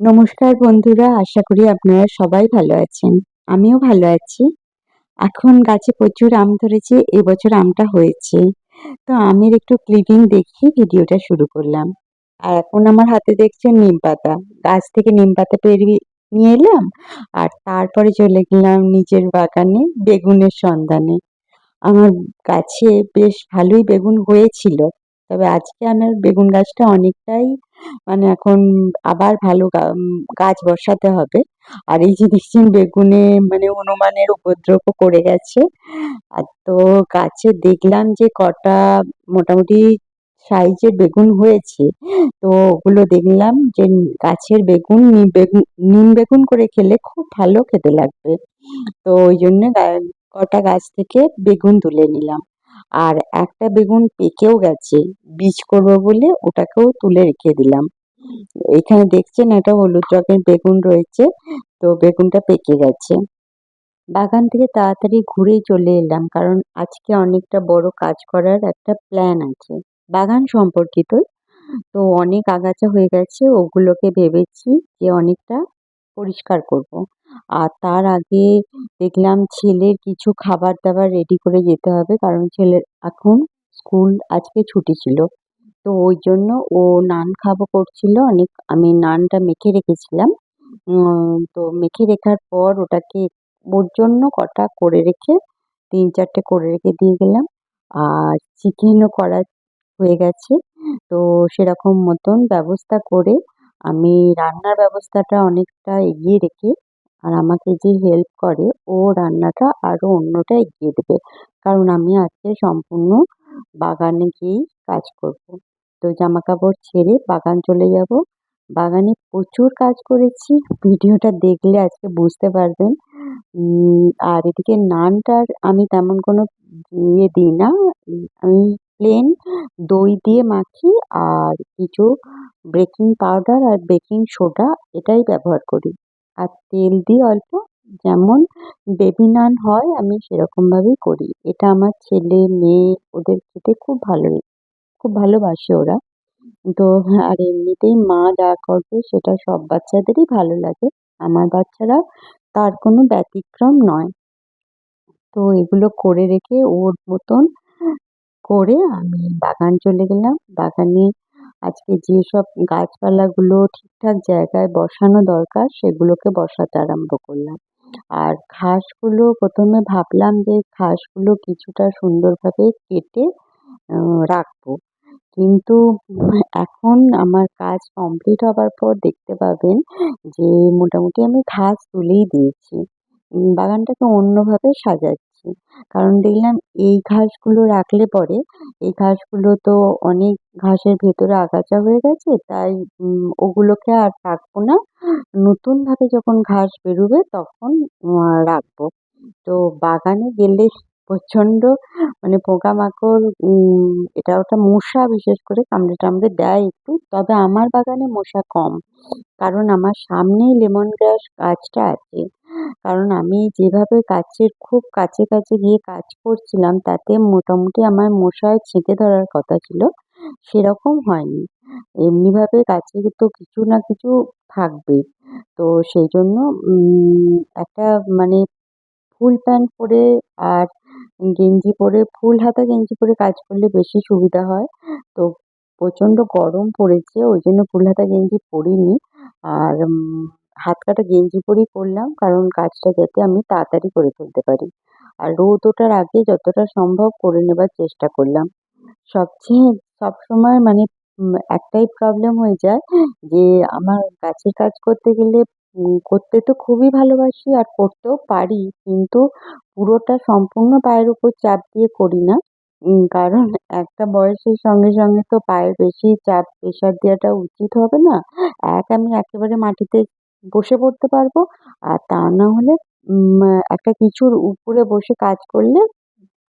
নমস্কার বন্ধুরা, আশা করি আপনারা সবাই ভালো আছেন। আমিও ভালো আছি। এখন গাছে প্রচুর আম ধরেছে, এবছর আমটা হয়েছে। তো আমের একটু ক্লিপিং দেখি, ভিডিওটা শুরু করলাম। আর এখন আমার হাতে দেখছেন নিম পাতা। গাছ থেকে নিম পাতা পেরিয়ে নিয়ে এলাম, আর তারপরে চলে গেলাম নিজের বাগানে, বেগুনের সন্ধানে। আমার গাছে বেশ ভালোই বেগুন হয়েছিল, তবে আজকে আমার বেগুন গাছটা অনেকটাই মানে এখন আবার ভালো গাছ বসাতে হবে। আর এই যে দেখছেন বেগুনে মানে হনুমানের উপদ্রবও করে গেছে। আর তো গাছে দেখলাম যে কটা মোটামুটি সাইজের বেগুন হয়েছে। তো ওগুলো দেখলাম যে গাছের বেগুন বেগুন, নিম বেগুন করে খেলে খুব ভালো খেতে লাগবে। তো ওই জন্য কটা গাছ থেকে বেগুন তুলে নিলাম। আর একটা বেগুন পেকেও গেছে, বীজ করব বলে ওটাকেও তুলে রেখে দিলাম। এখানে দেখছেন একটা হলুদ রঙের বেগুন রয়েছে, তো বেগুনটা পেকে গেছে। বাগান থেকে তাড়াতাড়ি ঘুরেই চলে এলাম, কারণ আজকে অনেকটা বড় কাজ করার একটা প্ল্যান আছে। বাগান সম্পর্কিত, তো অনেক আগাছা হয়ে গেছে, ওগুলোকে ভেবেছি যে অনেকটা পরিষ্কার করব। আর তার আগে দেখলাম ছেলের কিছু খাবার দাবার রেডি করে যেতে হবে কারণ ছেলের এখন স্কুল আজকে ছুটি ছিল। তো ওই জন্য ও নান খাব করছিল। অনেক, আমি নানটা মেখে রেখেছিলাম। তো মেখে রেখার পর ওটাকে ওর জন্য কটা করে রেখে তিন চারটে করে রেখে দিয়ে গেলাম। আর চিকেনও করা হয়ে গেছে। তো সেরকম মতন ব্যবস্থা করে আমি রান্নার ব্যবস্থাটা অনেকটা এগিয়ে রেখে আর আমাকে যে হেল্প করে, ও রান্নাটা আরও অন্যটা এগিয়ে দেবে। কারণ আমি আজকে সম্পূর্ণ বাগানে গিয়েই কাজ করব। তো জামা কাপড় ছেড়ে বাগান চলে যাব। বাগানে প্রচুর কাজ করেছি। ভিডিওটা দেখলে আজকে বুঝতে পারবেন। আর এদিকে নানটার আমি তেমন কোনো ইয়ে দিই না। আমি প্লেন দই দিয়ে মাখি আর কিছু বেকিং পাউডার আর বেকিং সোডা এটাই ব্যবহার করি। আর তেল দিই অল্প যেমন বেবি নান হয়, আমি সেরকমভাবেই করি। এটা আমার ছেলে, মেয়ে, ওদের খেতে খুব ভালো, খুব ভালোবাসে ওরা। তো আর এমনিতেই মা যা করবে সেটা সব বাচ্চাদেরই ভালো লাগে। আমার বাচ্চারা তার কোনো ব্যতিক্রম নয়। তো এগুলো করে রেখে ওর মতন করে আমি বাগান চলে গেলাম। বাগানে আজকে যেসব গাছপালাগুলো ঠিকঠাক জায়গায় বসানো দরকার, সেগুলোকে বসাতে আরম্ভ করলাম। আর ঘাসগুলো প্রথমে ভাবলাম যে ঘাসগুলো কিছুটা সুন্দরভাবে কেটে রাখব। কিন্তু এখন আমার কাজ কমপ্লিট হবার পর দেখতে পাবেন যে মোটামুটি আমি ঘাস তুলেই দিয়েছি। বাগানটাকে অন্যভাবে সাজাচ্ছি। কারণ দেখলাম এই ঘাসগুলো রাখলে পরে, এই ঘাসগুলো তো অনেক ঘাসের ভেতরে আগাছা হয়ে গেছে, তাই ওগুলোকে আর রাখব না। নতুনভাবে যখন ঘাস বেরোবে তখন রাখব। তো বাগানে গেলে প্রচণ্ড মানে পোকামাকড় এটা ওটা মশা বিশেষ করে কামড়ে টামড়ে দেয় একটু, তবে আমার বাগানে মশা কম। কারণ আমার সামনেই লেমন গ্রাস গাছটা আছে। কারণ আমি যেভাবে গাছের খুব কাছে কাছে গিয়ে কাজ করছিলাম, তাতে মোটামুটি আমার মশায় ছেঁকে ধরার কথা ছিল, সেরকম হয়নি। এমনিভাবে গাছে তো কিছু না কিছু থাকবেই তো সেই জন্য একটা মানে ফুল প্যান্ট পরে আর গেঞ্জি পরে, ফুল হাতা গেঞ্জি পরে কাজ করলে বেশি সুবিধা হয়। তো প্রচণ্ড গরম পড়েছে, ওই জন্য ফুল হাতা গেঞ্জি পরিনি। আর হাত কাটা গেঞ্জি পরেই করলাম কারণ কাজটা যাতে আমি তাড়াতাড়ি করে ফেলতে পারি। আর রোদ ওঠার আগে যতটা সম্ভব করে নেবার চেষ্টা করলাম। সবচেয়ে, সবসময় মানে একটাই প্রবলেম হয়ে যায় যে, আমার গাছের কাজ করতে গেলে করতে তো খুবই ভালোবাসি আর করতেও পারি, কিন্তু পুরোটা সম্পূর্ণ পায়ের উপর চাপ দিয়ে করি না। কারণ একটা বয়সের সঙ্গে সঙ্গে তো পায়ের বেশি চাপ প্রেশার দেওয়াটা উচিত হবে না। এক আমি একেবারে মাটিতে বসে পড়তে পারব। আর তা না হলে একটা কিছুর উপরে বসে কাজ করলে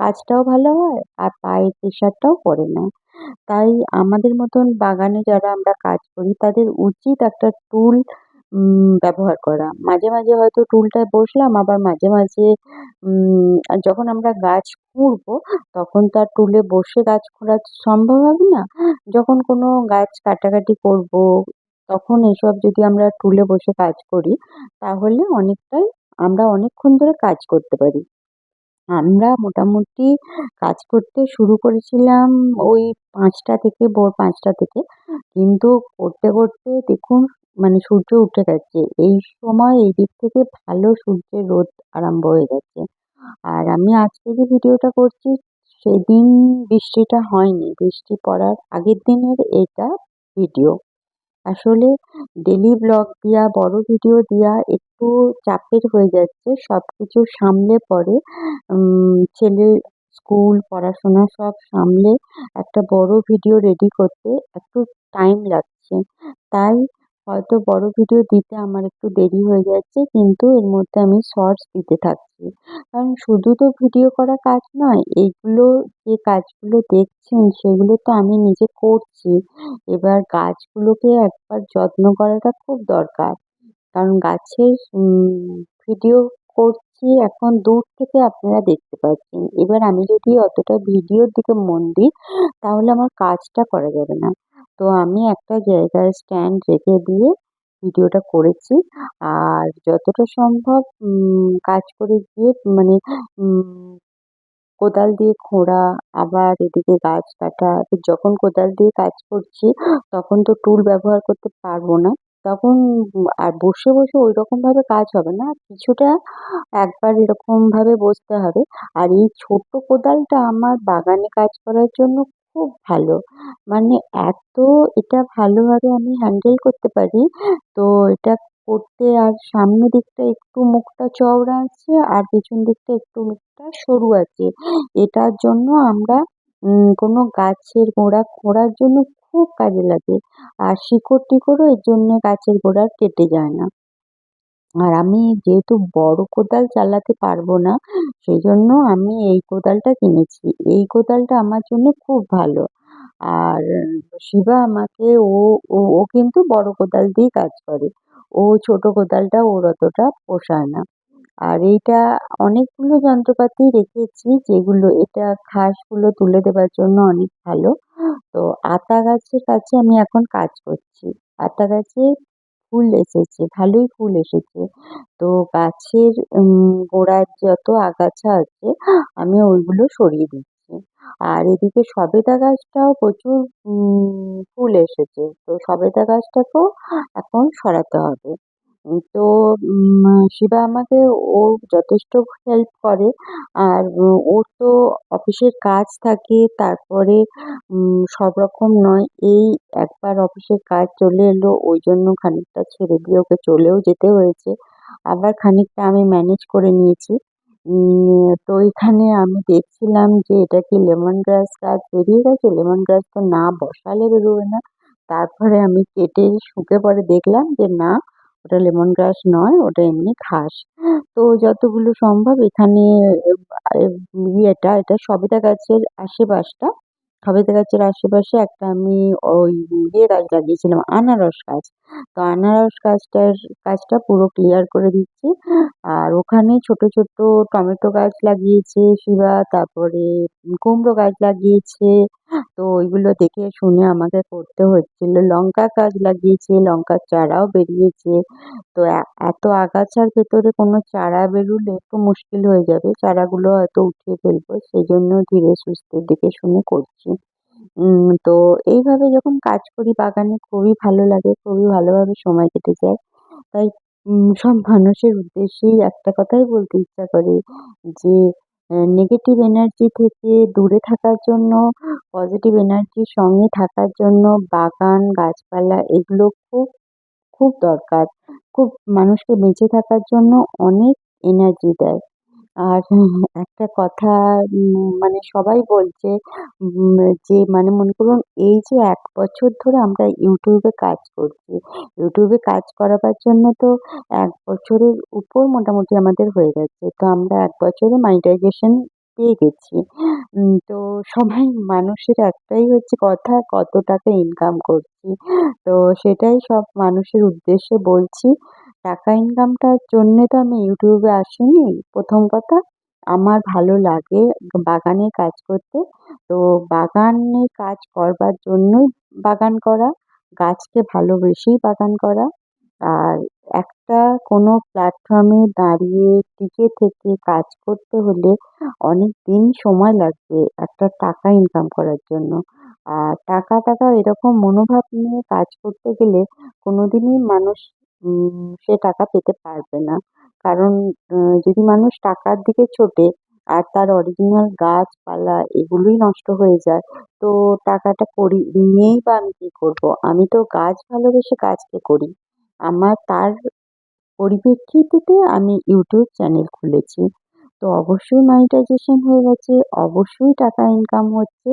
কাজটাও ভালো হয় আর পায়ের প্রেশারটাও পড়ে না। তাই আমাদের মতন বাগানে যারা আমরা কাজ করি, তাদের উচিত একটা টুল ব্যবহার করা। মাঝে মাঝে হয়তো টুলটায় বসলাম, আবার মাঝে মাঝে যখন আমরা গাছ খুঁড়বো, তখন তার টুলে বসে গাছ খোঁড়া সম্ভব হবে না। যখন কোনো গাছ কাটাকাটি করব তখন এসব যদি আমরা টুলে বসে কাজ করি, তাহলে অনেকটাই আমরা অনেকক্ষণ ধরে কাজ করতে পারি। আমরা মোটামুটি কাজ করতে শুরু করেছিলাম ওই পাঁচটা থেকে, ভোর পাঁচটা থেকে। কিন্তু করতে করতে দেখুন মানে সূর্য উঠে গেছে। এই সময় এই দিক থেকে ভালো সূর্যের রোদ আরম্ভ হয়ে গেছে। আর আমি আজকে যে ভিডিওটা করছি, সেদিন বৃষ্টিটা হয়নি। বৃষ্টি পড়ার আগের দিনের এটা ভিডিও আসলে ডেলি ব্লগ দেওয়া বড় ভিডিও দেওয়া একটু চাপের হয়ে যাচ্ছে সব কিছু সামলে পরে ছেলের স্কুল, পড়াশোনা সব সামলে একটা বড় ভিডিও রেডি করতে একটু টাইম লাগছে। তাই হয়তো বড় ভিডিও দিতে আমার একটু দেরি হয়ে যাচ্ছে, কিন্তু এর মধ্যে আমি শর্টস দিতে থাকছি। কারণ শুধু তো ভিডিও করা কাজ নয়, এইগুলো যে কাজগুলো দেখছেন সেগুলো তো আমি নিজে করছি। এবার গাছগুলোকে একবার যত্ন করাটা খুব দরকার। কারণ গাছের ভিডিও করছি এখন দূর থেকে আপনারা দেখতে পাচ্ছেন। এবার আমি যদি অতটা ভিডিওর দিকে মন দিই, তাহলে আমার কাজটা করা যাবে না। তো আমি একটা জায়গায় স্ট্যান্ড রেখে দিয়ে ভিডিওটা করেছি। আর যতটা সম্ভব কাজ করে গিয়ে মানে কোদাল দিয়ে খোঁড়া, আবার এদিকে গাছ কাটা যখন কোদাল দিয়ে কাজ করছি, তখন তো টুল ব্যবহার করতে পারব না। তখন, আর বসে বসে ওই রকমভাবে কাজ হবে না, কিছুটা একবার এরকমভাবে বসতে হবে। আর এই ছোট্ট কোদালটা আমার বাগানে কাজ করার জন্য খুব ভালো। মানে এত এটা ভালোভাবে আমি হ্যান্ডেল করতে পারি, তো এটা করতে আর সামনের দিকটা একটু মুখটা চওড়া আছে আর পেছন দিকটা একটু মুখটা সরু আছে। এটার জন্য আমরা কোনো গাছের গোড়া খোঁড়ার জন্য খুব কাজে লাগে। আর শিকড় টিকড়ও এর জন্য গাছের গোড়ার কেটে যায় না। আর আমি যেহেতু বড় কোদাল চালাতে পারব না সেই জন্য আমি এই কোদালটা কিনেছি। এই কোদালটা আমার জন্য খুব ভালো। আর শিবা আমাকে, ও ও ও কিন্তু বড় কোদাল দিয়েই কাজ করে। ও ছোট কোদালটা ওর অতটা পোষায় না। আর এইটা অনেকগুলো যন্ত্রপাতি রেখেছি, যেগুলো, এটা ঘাসগুলো তুলে দেবার জন্য অনেক ভালো। তো আতা গাছের কাছে আমি এখন কাজ করছি। আতা গাছে ফুল এসেছে, ভালোই ফুল এসেছে। তো গাছের, উম, গোড়ার যত আগাছা আছে, আমি ওইগুলো সরিয়ে দিচ্ছি। আর এদিকে সবেদা গাছটাও প্রচুর, উম, ফুল এসেছে। তো সবেদা গাছটাকেও এখন সরাতে হবে। তো শিবা আমাকে ও যথেষ্ট হেল্প করে। আর ওর তো অফিসের কাজ থাকে, তারপরে সব রকম নয়, এই একবার অফিসের কাজ চলে এলো, ওই জন্য খানিকটা ছেড়ে দিয়ে ওকে চলেও যেতে হয়েছে। আবার খানিকটা আমি ম্যানেজ করে নিয়েছি। তো এখানে আমি দেখছিলাম যে এটা কি লেমন গ্রাস গাছ বেরিয়ে গেছে? লেমন গ্রাস তো না বসালে বেরোবে না। তারপরে আমি কেটে শুকে পরে দেখলাম যে না ওটা লেমন গ্রাস নয়, ওটা এমনি ঘাস। তো যতগুলো সম্ভব এখানে ইয়েটা, এটা সবেদা গাছের আশেপাশটা, সবেদা গাছের আশেপাশে একটা আমি ওই ইয়ে গাছ লাগিয়েছিলাম, আনারস গাছ। তো আনারস গাছটার, গাছটা পুরো ক্লিয়ার করে দিচ্ছি। আর ওখানে ছোট ছোট টমেটো গাছ লাগিয়েছে শিবা, তারপরে কুমড়ো গাছ লাগিয়েছে। তো ওইগুলো দেখে শুনে আমাকে করতে হচ্ছিল। লঙ্কা গাছ লাগিয়েছে লঙ্কার চারাও বেরিয়েছে। তো এত আগাছার ভেতরে কোনো চারা বেরোলে একটু মুশকিল হয়ে যাবে। চারাগুলো হয়তো উঠিয়ে ফেলব সেই জন্য ধীরে সুস্থে দেখে শুনে করছি। তো এইভাবে যখন কাজ করি বাগানে, খুবই ভালো লাগে, খুবই ভালোভাবে সময় কেটে যায়। তাই সব মানুষের উদ্দেশ্যেই একটা কথাই বলতে ইচ্ছা করে যে নেগেটিভ এনার্জি থেকে দূরে থাকার জন্য পজিটিভ এনার্জির সঙ্গে থাকার জন্য বাগান, গাছপালা এগুলো খুব খুব দরকার। খুব মানুষকে বেঁচে থাকার জন্য অনেক এনার্জি দেয়। আর একটা কথা মানে সবাই বলছে যে মানে মনে করুন, এই যে এক বছর ধরে আমরা ইউটিউবে কাজ করছি ইউটিউবে কাজ করাবার জন্য তো এক বছরের উপর মোটামুটি আমাদের হয়ে গেছে। তো আমরা এক বছরে মনিটাইজেশন পেয়ে গেছি। তো সবাই মানুষের একটাই হচ্ছে কথা, কত টাকা ইনকাম করছি। তো সেটাই সব মানুষের উদ্দেশ্যে বলছি। টাকা ইনকামটার জন্যে তো আমি ইউটিউবে আসিনি। প্রথম কথা, আমার ভালো লাগে বাগানে কাজ করতে। তো বাগানে কাজ করবার জন্যই বাগান করা, গাছকে ভালোবেসেই বাগান করা। আর একটা কোনো প্ল্যাটফর্মে দাঁড়িয়ে টিকে থেকে কাজ করতে হলে অনেক দিন সময় লাগবে একটা টাকা ইনকাম করার জন্য। আর টাকা টাকা এরকম মনোভাব নিয়ে কাজ করতে গেলে কোনোদিনই মানুষ উম সে টাকা পেতে পারবে না। কারণ যদি মানুষ টাকার দিকে ছোটে আর তার অরিজিনাল গাছপালা এগুলোই নষ্ট হয়ে যায়, তো টাকাটা করি নিয়েই বা আমি কি করব? আমি তো গাছ ভালোবেসে কাজকে করি। আমার তার পরিপ্রেক্ষিতে আমি ইউটিউব চ্যানেল খুলেছি। তো অবশ্যই মনিটাইজেশন হয়ে গেছে, অবশ্যই টাকা ইনকাম হচ্ছে,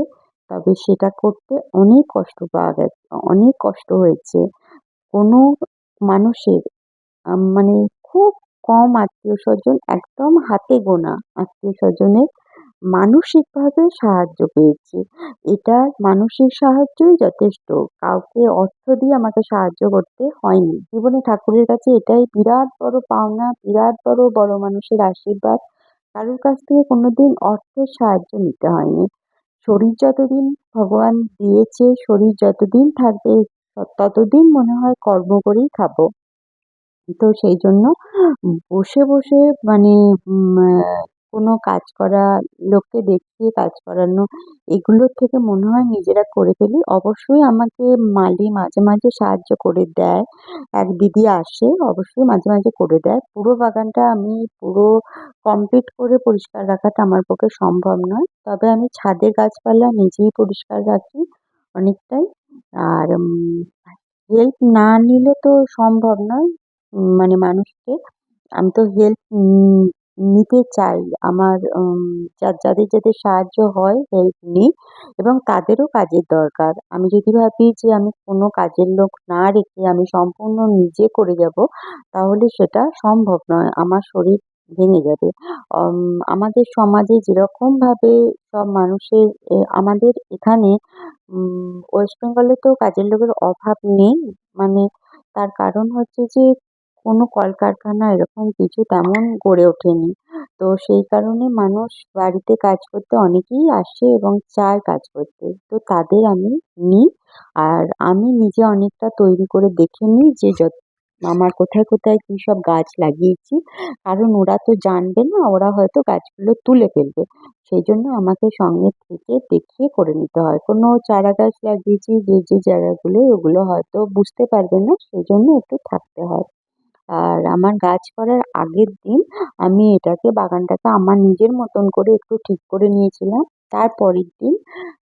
তবে সেটা করতে অনেক কষ্ট পাওয়া গেছে, অনেক কষ্ট হয়েছে। কোনো মানুষের মানে খুব কম আত্মীয়-স্বজন একদম হাতে গোনা আত্মীয়-স্বজনের মানসিকভাবে সাহায্য পেয়েছি। এটা মানসিক সাহায্যই যথেষ্ট। কাউকে অর্থ দিয়ে আমাকে সাহায্য করতে হয়নি। জীবনে ঠাকুরের কাছে এটাই বিরাট বড় পাওনা, বিরাট বড় বড় মানুষের আশীর্বাদ। কারোর কাছ থেকে কোনোদিন অর্থের সাহায্য নিতে হয়নি। শরীর যতদিন ভগবান দিয়েছে, শরীর যতদিন থাকবে ততদিন মনে হয় কর্ম করেই খাব। তো সেই জন্য বসে বসে মানে কোনো কাজ করা, লোককে দেখিয়ে কাজ করানো এগুলোর থেকে মনে হয় নিজেরা করে ফেলি। অবশ্যই আমাকে মালি মাঝে মাঝে সাহায্য করে দেয়। এক দিদি আসে অবশ্যই মাঝে মাঝে করে দেয়। পুরো বাগানটা আমি পুরো কমপ্লিট করে পরিষ্কার রাখাটা আমার পক্ষে সম্ভব নয়। তবে আমি ছাদের গাছপালা নিজেই পরিষ্কার রাখি অনেকটাই। আর হেল্প না নিলে তো সম্ভব নয়। মানে মানুষকে। আমি তো হেল্প নিতে চাই। আমার যাদের যাদের সাহায্য হয় হেল্প নিই এবং তাদেরও কাজের দরকার। আমি যদি ভাবি যে আমি কোনো কাজের লোক না রেখে আমি সম্পূর্ণ নিজে করে যাব, তাহলে সেটা সম্ভব নয়। আমার শরীর ভেঙে যাবে। আমাদের সমাজে যেরকমভাবে সব মানুষের আমাদের এখানে ওয়েস্ট বেঙ্গলে তো কাজের লোকের অভাব নেই। মানে তার কারণ হচ্ছে যে, কোনো কলকারখানা এরকম কিছু তেমন গড়ে ওঠেনি। তো সেই কারণে মানুষ বাড়িতে কাজ করতে অনেকেই আসে এবং চায় কাজ করতে। তো তাদের আমি নিই। আর আমি নিজে অনেকটা তৈরি করে দেখে নিই যে, যত আমার কোথায় কোথায় কী সব গাছ লাগিয়েছি? কারণ ওরা তো জানবে না, ওরা হয়তো গাছগুলো তুলে ফেলবে। সেই জন্য আমাকে সঙ্গে থেকে দেখিয়ে করে নিতে হয়। কোনো চারা গাছ লাগিয়েছি, যে যে জায়গাগুলো, ওগুলো হয়তো বুঝতে পারবে না, সেই জন্য একটু থাকতে হয়। আর আমার গাছ করার আগের দিন আমি এটাকে, বাগানটাকে আমার নিজের মতন করে একটু ঠিক করে নিয়েছিলাম। তার পরের দিন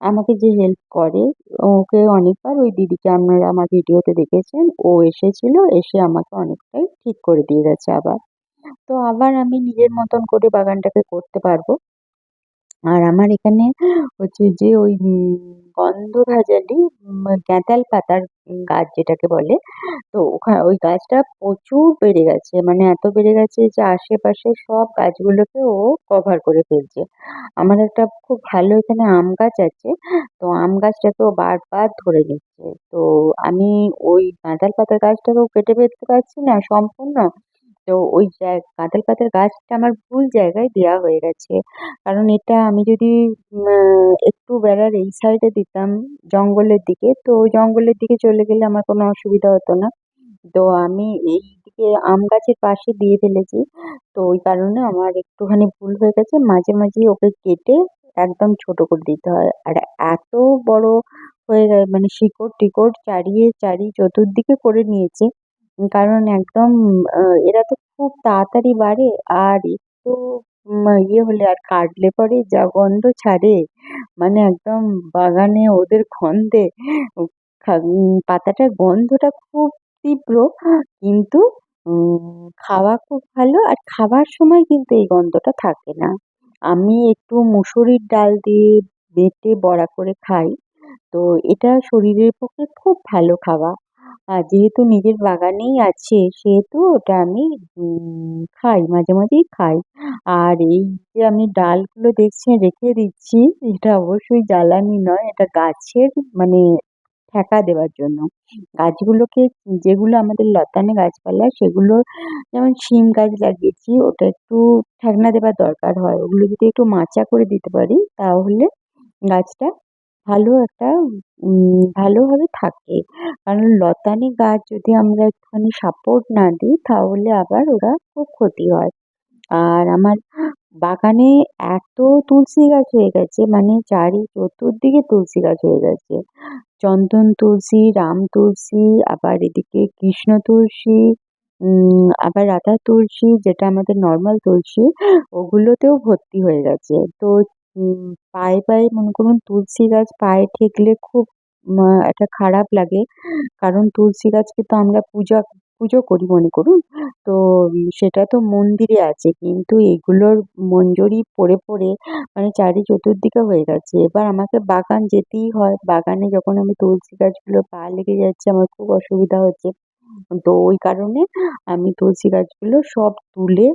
আমাকে যে হেল্প করে, ওকে অনেকবার ওই দিদিকে আপনারা আমার ভিডিওতে দেখেছেন, ও এসেছিল, এসে আমাকে অনেকটাই ঠিক করে দিয়ে গেছে আবার। তো আবার আমি নিজের মতন করে বাগানটাকে করতে পারব। আর আমার এখানে হচ্ছে যে ওই গন্ধরাজালি গ্যাঁদাল পাতার গাছ যেটাকে বলে, তো ওখা, ওই গাছটা প্রচুর বেড়ে গেছে। মানে এত বেড়ে গেছে যে আশেপাশে সব গাছগুলোকে ও কভার করে ফেলছে। আমার একটা খুব ভালো এখানে আম গাছ আছে, তো আম গাছটাকে ও বারবার ধরে নিচ্ছে। তো আমি ওই গাঁদাল পাতার গাছটাকেও কেটে ফেলতে পারছি না, সম্পূর্ণ তো ওই গাঁদাল পাতার গাছটা আমার ভুল জায়গায় দেওয়া হয়ে গেছে। কারণ এটা আমি যদি একটু বেড়ার এই সাইডে দিতাম জঙ্গলের দিকে, তো জঙ্গলের দিকে চলে গেলে আমার কোনো অসুবিধা হতো না। তো আমি এই দিকে আম গাছের পাশে দিয়ে ফেলেছি। তো ওই কারণে আমার একটুখানি ভুল হয়ে গেছে। মাঝে মাঝে ওকে কেটে একদম ছোট করে দিতে হয়। আর এত বড় হয়ে যায় মানে শিকড় টিকড় চারিয়ে চারি চতুর্দিকে করে নিয়েছে। কারণ একদম এরা তো খুব তাড়াতাড়ি বাড়ে আর একটু ইয়ে হলে আর কাটলে পরে যা গন্ধ ছাড়ে। মানে একদম বাগানে ওদের গন্ধে পাতাটার গন্ধটা খুব তীব্র, কিন্তু খাওয়া খুব ভালো আর খাবার সময় কিন্তু এই গন্ধটা থাকে না। আমি একটু মুসুরির ডাল দিয়ে বেটে বড়া করে খাই। তো এটা শরীরের পক্ষে খুব ভালো খাওয়া আর যেহেতু নিজের বাগানেই আছে, সেহেতু ওটা আমি খাই, মাঝে মাঝেই খাই। আর এই যে আমি ডালগুলো দেখছি, রেখে দিচ্ছি, এটা অবশ্যই জ্বালানি নয়, এটা গাছের মানে ঠেকা দেওয়ার জন্য। গাছগুলোকে, যেগুলো আমাদের লতানে গাছপালা, সেগুলো যেমন শিম গাছ লাগিয়েছি, ওটা একটু ঠেকনা দেওয়ার দরকার হয়। ওগুলো যদি একটু মাচা করে দিতে পারি, তাহলে গাছটা ভালো একটা ভালোভাবে থাকে। কারণ লতানে গাছ যদি আমরা একটুখানি সাপোর্ট না দিই, তাহলে আবার ওরা খুব ক্ষতি হয়। আর আমার বাগানে এত তুলসী গাছ হয়ে গেছে মানে চারি চতুর্দিকে তুলসী গাছ হয়ে গেছে। চন্দন তুলসী, রাম তুলসী, আবার এদিকে কৃষ্ণ তুলসী আবার রাধা তুলসী, যেটা আমাদের নর্মাল তুলসী, ওগুলোতেও ভর্তি হয়ে গেছে। তো উম, পায়ে পায়ে মনে করুন তুলসী গাছ পায়ে ঠেকলে খুব একটা খারাপ লাগে। কারণ তুলসী গাছকে তো আমরা পূজা, পুজো করি মনে করুন। তো সেটা তো মন্দিরে আছে। কিন্তু এগুলোর মঞ্জরি পড়ে পড়ে মানে চারি চতুর্দিকে হয়ে গেছে এবার আমাকে বাগান যেতেই হয়। বাগানে যখন আমি তুলসী গাছগুলোর পা লেগে যাচ্ছে আমার খুব অসুবিধা হচ্ছে। তো ওই কারণে আমি তুলসী গাছগুলো সব তুলে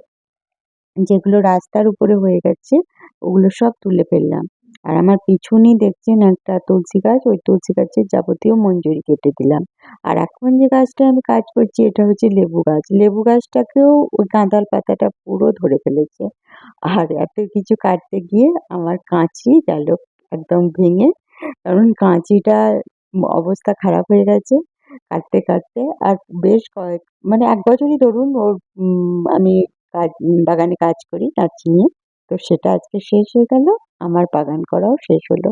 যেগুলো রাস্তার উপরে হয়ে গেছে ওগুলো সব তুলে ফেললাম। আর আমার পিছনেই দেখছেন একটা তুলসী গাছ, ওই তুলসী গাছের যাবতীয় মঞ্জুরি কেটে দিলাম। আর এখন যে গাছটা আমি কাজ করছি, এটা হচ্ছে লেবু গাছ। লেবু গাছটাকেও ওই গাঁদাল পাতাটা পুরো ধরে ফেলেছে। আর এত কিছু কাটতে গিয়ে আমার কাঁচি গেল একদম ভেঙে। কারণ কাঁচিটার অবস্থা খারাপ হয়ে গেছে কাটতে কাটতে। আর বেশ কয়েক মানে এক বছরই ধরুন ওর আমি কাজ, বাগানে কাজ করি গাছ নিয়ে। তো সেটা আজকে শেষ হয়ে গেল। আমার বাগান করাও শেষ হলো।